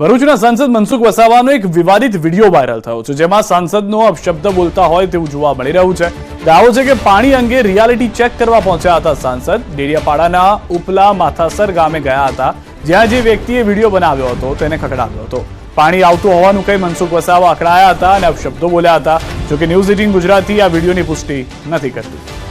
ભરૂચના સાંસદ મનસુખ વસાવાનો એક વિવાદિત વીડિયો વાયરલ થયો છે, જેમાં સાંસદનો અપશબ્દ બોલતા હોય તેવું જોવા મળી રહ્યું છે. દાવો છે કે પાણી અંગે રિયાલિટી ચેક કરવા પહોંચ્યા હતા સાંસદ. ડેડિયાપાડાના ઉપલા માથાસર ગામે ગયા હતા, જ્યાં જે વ્યક્તિએ વીડિયો બનાવ્યો હતો તેને ખકડાવ્યો હતો. પાણી આવતું હોવાનું કહી મનસુખ વસાવા અકળાયા હતા અને અપશબ્દો બોલ્યા હતા, જોકે ન્યૂઝ એટીન ગુજરાતી આ વિડીયોની પુષ્ટિ નથી કરતી.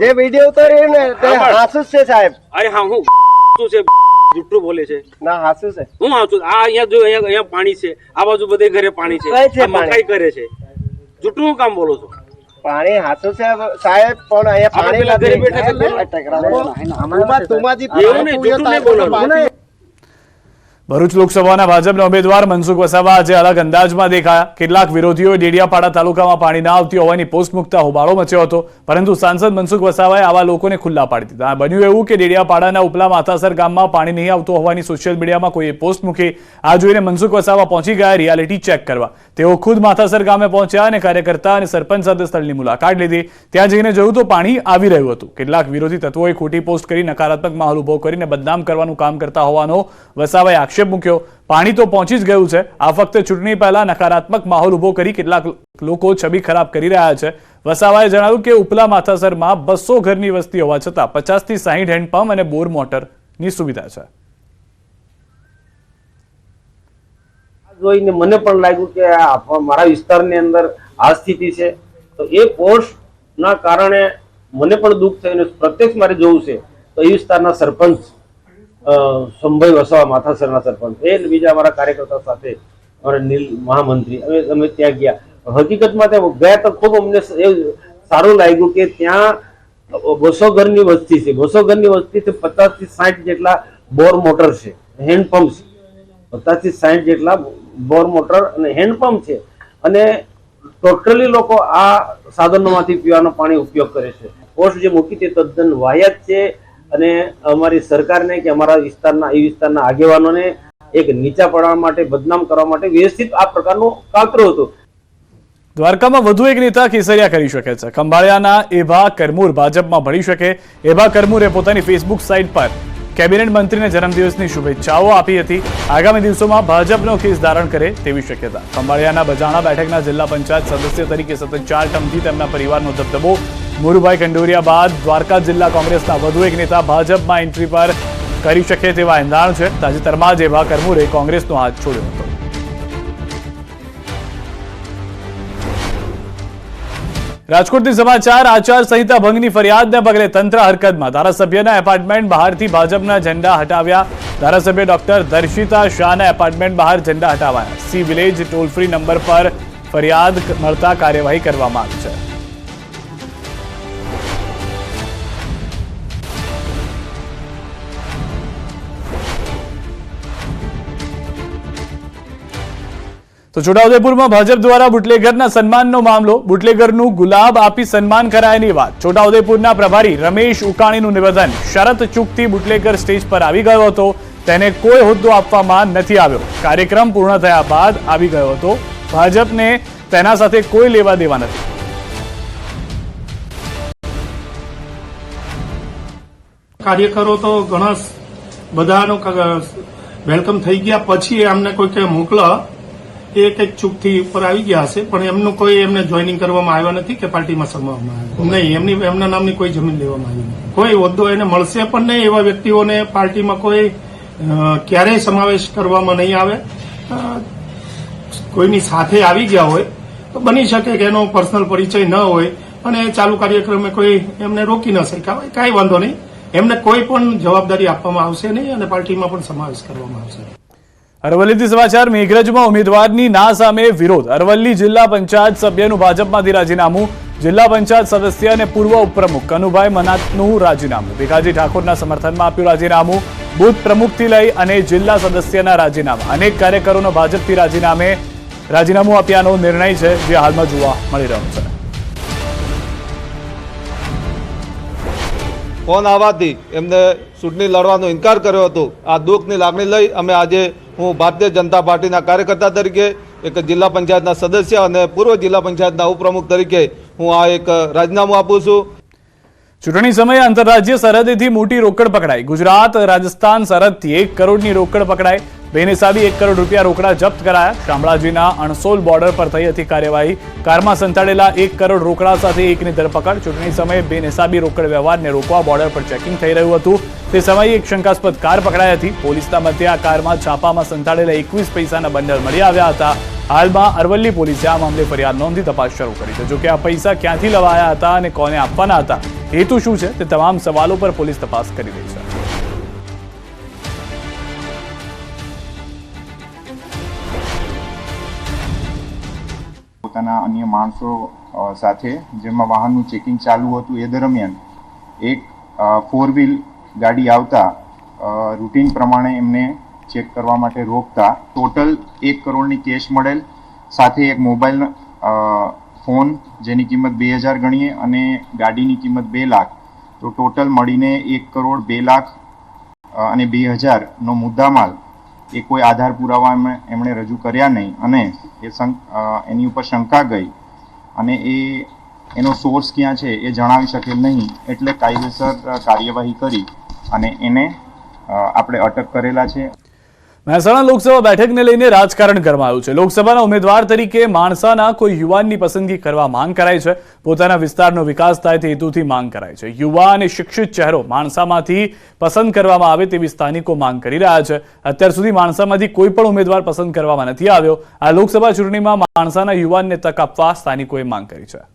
જે વીડિયો ઉતાર્યો ને તે હા, બસ. હાસુ જ છે સાહેબ. અરે હા હું શું છે? જુઠ્ઠું બોલે છે. ના હાસુ છે. હું હાસુ આ અહીંયા જો અહીંયા અહીંયા પાણી છે. આ બાજુ બધે ઘરે પાણી છે. કઈ છે મકાઈ કરે છે. જુઠ્ઠું હું કામ બોલો છો? પાણી હાસુ છે સાહેબ પણ અહીંયા પાણી નથી. બેઠા છે તુમાજી એવું નહીં જુઠ્ઠું નહીં બોલવાનું. ભરૂચ લોકસભાના ભાજપના ઉમેદવાર મનસુખ વસાવા આજે અલગ અંદાજમાં દેખાયા. કેટલાક વિરોધીઓએ ડેડિયાપાડા તાલુકામાં પાણી ના આવતી હોવાની પોસ્ટ મૂકતા હોબાળો મચ્યો હતો. પરંતુ સાંસદ મનસુખ વસાવાએ આવા લોકોને ખુલ્લા પાડી દીધા. બન્યું એવું કે ડેડિયાપાડાના ઉપલા માથાસર ગામમાં પાણી નહીં આવતું હોવાની સોશિયલ મીડિયામાં કોઈએ પોસ્ટ મૂકી. આ જોઈને મનસુખ વસાવા પહોંચી ગયા રિયાલિટી ચેક કરવા. તેઓ ખુદ માથાસર ગામે પહોંચ્યા અને કાર્યકર્તા અને સરપંચ સાથે સ્થળની મુલાકાત લીધી. ત્યાં જઈને જોયું તો પાણી આવી રહ્યું હતું. કેટલાક વિરોધી તત્વોએ ખોટી પોસ્ટ કરી, નકારાત્મક માહોલ ઊભો કરીને બદનામ કરવાનું કામ કરતા હોવાનો વસાવાએ આક્ષેપ મૂક્યો. પાણી તો પહોંચી જ ગયું છે. આ ફક્ત ચૂંટણી પહેલા નકારાત્મક માહોલ ઊભો કરી કેટલાક લોકો છબી ખરાબ કરી રહ્યા છે. વસાવાએ જણાવ્યું કે ઉપલા માથાસરમાં બસો ઘરની વસ્તી હોવા છતાં પચાસથી સાહીઠ હેન્ડપંપ અને બોર મોટરની સુવિધા છે. જોઈને મને પણ લાગ્યું કે મારા વિસ્તારની અંદર આ સ્થિતિ છે. તો એ પોસ્ટના કારણે મને પણ દુઃખ થયું પ્રત્યક્ષ મારે જોવું છે. તો એ વિસ્તારના સરપંચ અ, સંભાઈ વસાવા માથાસરના સરપંચ એ બીજા અમારા કાર્યકર્તા સાથે અમારા નીલ મહામંત્રી અમે અમે ત્યાં ગયા. હકીકતમાં ત્યાં ગયા તો ખૂબ અમને સારું લાગ્યું કે ત્યાં બસો ઘરની વસ્તી છે. બસો ઘરની વસ્તી છે પચાસથી સાઠ જેટલા બોર મોટર છે હેન્ડપંપ છે. પચાસથી સાઠ જેટલા બોર મોટર અને હેન્ડપંપ છે. અને ટોટલી લોકો આ સાધનોમાંથી પીવાનો પાણી ઉપયોગ કરે છે. પોસ્ટ જે મૂકી તે તદ્દન વાહિયાત છે અને અમારી સરકારને કે અમારા વિસ્તારના, એ વિસ્તારના આગેવાનોને એક નીચા પડવા માટે, બદનામ કરવા માટે વ્યવસ્થિત આ પ્રકારનું કાતરું હતું. દ્વારકામાં વધુ એક નેતા કેસરિયા કરી શકે છે. ખંભાળિયાના એભા કરમૂર ભાજપમાં ભળી શકે. એભા કરમૂરે પોતાની ફેસબુક સાઇટ પર કેબિનેટ મંત્રીને જન્મદિવસની શુભેચ્છાઓ આપી હતી. આગામી દિવસોમાં ભાજપનો કેસ ધારણ કરે તેવી શક્યતા. ખંભાળિયાના બજાણા બેઠકના જિલ્લા પંચાયત સદસ્ય તરીકે સતત ચાર ટર્મથી તેમના પરિવારનો દબદબો. મુરુભાઈ કંડોરિયા બાદ દ્વારકા જિલ્લા કોંગ્રેસના વધુ એક નેતા ભાજપમાં એન્ટ્રી પર કરી શકે તેવા એંધાણ છે. તાજેતરમાં જ એવા કરમુરે કોંગ્રેસનો હાથ છોડ્યો હતો. રાજકોટથી સમાચાર, આચાર સંહિતા ભંગની ફરિયાદને પગલે તંત્ર હરકતમાં. ધારાસભ્યના એપાર્ટમેન્ટ બહારથી ભાજપના ઝંડા હટાવ્યા. ધારાસભ્ય ડોક્ટર દર્શિતા શાહના એપાર્ટમેન્ટ બહાર ઝંડા હટાવાયા. C village toll free number પર ફરિયાદ મળતા કાર્યવાહી કરવામાં આવી છે. તો છોટાઉદેપુરમાં ભાજપ દ્વારા બુટલેગરના સન્માનનો મામલો. બુટલેગરનું ગુલાબ આપી સન્માન કરાયાની વાત. છોટાઉદેપુરના પ્રભારી રમેશ ઉકાણીનું નિવેદન. શરત ચૂકથી બુટલેગર સ્ટેજ પર આવી ગયો હતો. તેને કોઈ હોદ્દો આપવામાં નથી આવ્યો. કાર્યક્રમ પૂર્ણ થયા બાદ આવી ગયો હતો. ભાજપને તેના સાથે કોઈ લેવા દેવા નથી. કાર્યકરો તો ઘણા બધાનો વેલકમ થઈ ગયા. પછી એમને કોઈ મોકલા એ કંઈક ચૂકથી ઉપર આવી ગયા હશે પણ એમનું કોઈ એમને જોઈનિંગ કરવામાં આવ્યા નથી કે પાર્ટીમાં સમાવવામાં આવ્યા? નહીં એમની એમના નામની કોઈ જમીન લેવામાં આવી નથી. કોઈ હોદ્દો એને મળશે પણ નહીં એવા વ્યક્તિઓને પાર્ટીમાં કોઈ ક્યારેય સમાવેશ કરવામાં નહીં આવે. કોઈની સાથે આવી ગયા હોય તો બની શકે કે એનો પર્સનલ પરિચય ન હોય અને ચાલુ કાર્યક્રમે કોઈ એમને રોકી ન શક્યા હોય કાંઈ વાંધો નહીં. એમને કોઈ પણ જવાબદારી આપવામાં આવશે નહીં અને પાર્ટીમાં પણ સમાવેશ કરવામાં આવશે અરવલ્લીથી સમાચાર, મેઘરજમાં ઉમેદવારની ના સામે વિરોધ. અરવલ્લી જિલ્લા પંચાયત સભ્યનું ભાજપમાંથી રાજીનામું જિલ્લા પંચાયત સદસ્ય અને પૂર્વ ઉપપ્રમુખ કનુભાઈ મનાતનું રાજીનામું. ભીખાજી ઠાકોરના સમર્થનમાં આપ્યું રાજીનામું. બુથ પ્રમુખથી લઈ અને જિલ્લા સદસ્યના રાજીનામા. અનેક કાર્યકરોનો ભાજપથી રાજીનામે રાજીનામું આપ્યાનો નિર્ણય છે, જે હાલમાં જોવા મળી રહ્યો છે. ફોન આવવાથી એમને ચૂંટણી લડવાનો ઇનકાર કર્યો હતો. આ દુઃખની લાગણી લઈ અમે આજે હું ભારતીય જનતા પાર્ટીના કાર્યકર્તા તરીકે, એક જિલ્લા પંચાયતના સદસ્ય અને પૂર્વ જિલ્લા પંચાયતના ઉપપ્રમુખ તરીકે હું આ એક રાજીનામું આપું છું. ચૂંટણી સમયે આંતરરાજ્ય સરહદેથી મોટી રોકડ પકડાઈ. ગુજરાત, રાજસ્થાન સરહદથી એક કરોડની રોકડ પકડાઈ. બેનિસાબી એક કરોડ રૂપિયા રોકડા જપ્ત કરાયા. શામળાજીના અણસોલ બોર્ડર પર થઈ હતી કાર્યવાહી. કારમાં સંતાડેલા એક કરોડ રોકડા સાથે એકની ધરપકડ. ચૂંટણી સમયે બેનિસાબી રોકડ વ્યવહારને રોકવા બોર્ડર પર ચેકિંગ થઈ રહ્યું હતું. તે સમયે એક શંકાસ્પદ કાર પકડાઈ હતી. પોલીસના મતે આ કારમાં છાપામાં સંતાડેલા એકવીસ પૈસાના બંડલ મળી આવ્યા હતા. હાલમાં અરવલ્લી પોલીસે આ મામલે ફરિયાદ નોંધી તપાસ શરૂ કરી છે. જોકે આ પૈસા ક્યાંથી લવાયા હતા અને કોને આપવાના હતા? હેતુ શું છે તે તમામ સવાલો પર પોલીસ તપાસ કરી રહી છે. પોતાના અન્ય માણસો સાથે જેમાં વાહનનું ચેકિંગ ચાલુ હતું એ દરમિયાન એક ફોર વ્હીલ ગાડી આવતા રૂટીન પ્રમાણે એમને ચેક કરવા માટે રોકતા. ટોટલ એક કરોડની કેશ મળેલ, સાથે એક મોબાઈલ ફોન જેની કિંમત બે હજાર ગણીએ અને ગાડીની કિંમત બે લાખ. તો ટોટલ મળીને એક કરોડ બે લાખ અને બે હજારનો મુદ્દામાલ એ કોઈ આધાર પુરાવા એમણે રજૂ કર્યા નહીં અને એ એની ઉપર શંકા ગઈ અને એ, એનો સોર્સ ક્યાં છે એ જણાવી શકેલ નહીં એટલે કાયદેસર કાર્યવાહી કરી અને એને આપણે અટક કરેલા છે. મહેસાણા લોકસભા બેઠકને લઈને રાજકારણ ગરમાયું છે. લોકસભાના ઉમેદવાર તરીકે માણસાના કોઈ યુવાનની પસંદગી કરવા માંગ કરાઈ છે. પોતાના વિસ્તારનો વિકાસ થાય તે હેતુથી માંગ કરાઈ છે. યુવા અને શિક્ષિત ચહેરો માણસામાંથી પસંદ કરવામાં આવે તેવી સ્થાનિકો માંગ કરી રહ્યા છે. અત્યાર સુધી માણસામાંથી કોઈ પણ ઉમેદવાર પસંદ કરવામાં નથી આવ્યો. આ લોકસભા ચૂંટણીમાં માણસાના યુવાનને તક આપવા સ્થાનિકોએ માંગ કરી છે.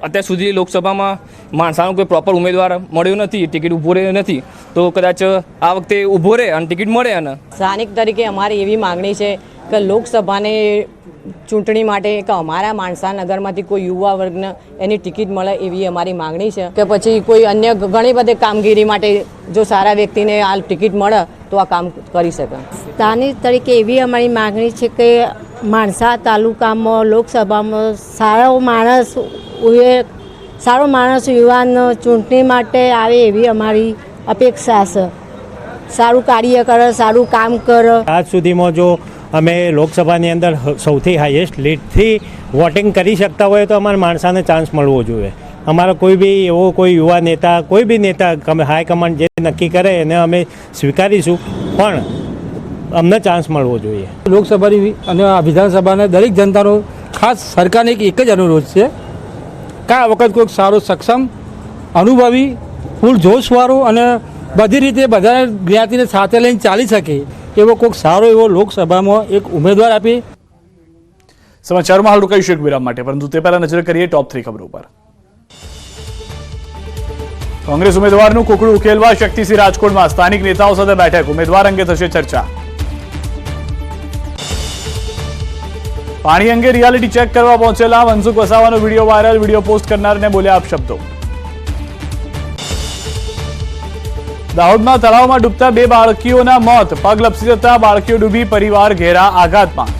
અત્યાર સુધી લોકસભામાં માણસાનો કોઈ પ્રોપર ઉમેદવાર મળ્યો નથી ટિકિટ ઊભો રહ્યો નથી તો કદાચ આ વખતે ઊભો રહે અને ટિકિટ મળે અને? સ્થાનિક તરીકે અમારી એવી માગણી છે કે લોકસભાને ચૂંટણી માટે કે અમારા માણસા નગરમાંથી કોઈ યુવા વર્ગને એની ટિકિટ મળે એવી અમારી માગણી છે. કે પછી કોઈ અન્ય ઘણી બધી કામગીરી માટે જો સારા વ્યક્તિને આ ટિકિટ મળે તો આ કામ કરી શકે. સ્થાનિક તરીકે એવી અમારી માગણી છે કે માણસા તાલુકામાં લોકસભામાં સારો માણસ સારો માણસ યુવાન ચૂંટણી માટે આવે એવી અમારી અપેક્ષા છે. સારું કાર્ય કરે સારું કામ કરે. આજ સુધીમાં જો અમે લોકસભાની અંદર સૌથી હાઈએસ્ટ લીડથી વોટિંગ કરી શકતા હોય તો અમારા માણસાને ચાન્સ મળવો જોઈએ. અમારો કોઈ બી એવો કોઈ યુવા નેતા કોઈ બી નેતા હાઈ હાઈકમાન્ડ જે નક્કી કરે એને અમે સ્વીકારીશું પણ અમને ચાન્સ મળવો જોઈએ. લોકસભાની અને આ વિધાનસભાના દરેક જનતાનો ખાસ સરકારને એક એક જ અનુરોધ છે. કે આ વખત કોઈક સારો સક્ષમ, અનુભવી, ફૂલ જોશવાળો અને બધી રીતે બધા જ્ઞાતિને સાથે લઈને ચાલી શકે એવો કોઈક સારો એવો લોકસભામાં એક ઉમેદવાર આપી. સમાચારમાં હાલ રોકાઈશું એક વિરામ માટે, પરંતુ તે પહેલા નજર કરીએ ટોપ થ્રી ખબરો પર કોંગ્રેસ ઉમેદવારનું કુકડું ઉકેલવા શક્તિસિંહ રાજકોટમાં સ્થાનિક નેતાઓ સાથે બેઠક, ઉમેદવાર અંગે થશે ચર્ચા. પાણી અંગે રિયાલિટી ચેક કરવા પહોંચેલા મનસુખ વસાવાનો વીડિયો વાયરલ વીડિયો પોસ્ટ કરનારને બોલ્યા અપશબ્દો દાહોદમાં તળાવમાં ડૂબતા બે બાળકીઓના મોત પગ લપસી જતા બાળકીઓ ડૂબી, પરિવાર ઘેરા આઘાતમાં.